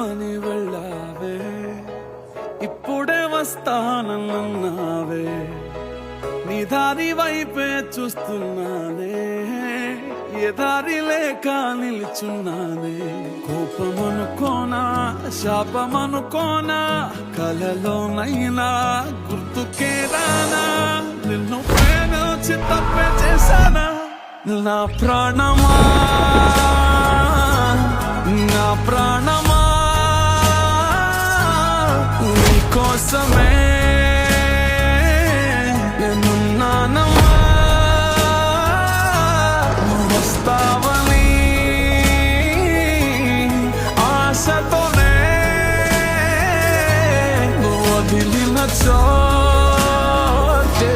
రమ్మని వెళ్ళావే ఇప్పుడే వస్తానన్నావే నీ దారి వైపే చూస్తున్నానే ఏ దారి లేక నిల్చున్నానే కోపమనుకోనా శాపమనుకోనా కలలోనైనా గుర్తుకే రానా నిన్ను ప్రేమించి తప్పే చేశానా నా ప్రాణమా కోసమే నేనున్నానమ్మా నువ్వు వస్తావని ఆశతోనే నువ్వు వదిలిన చోటే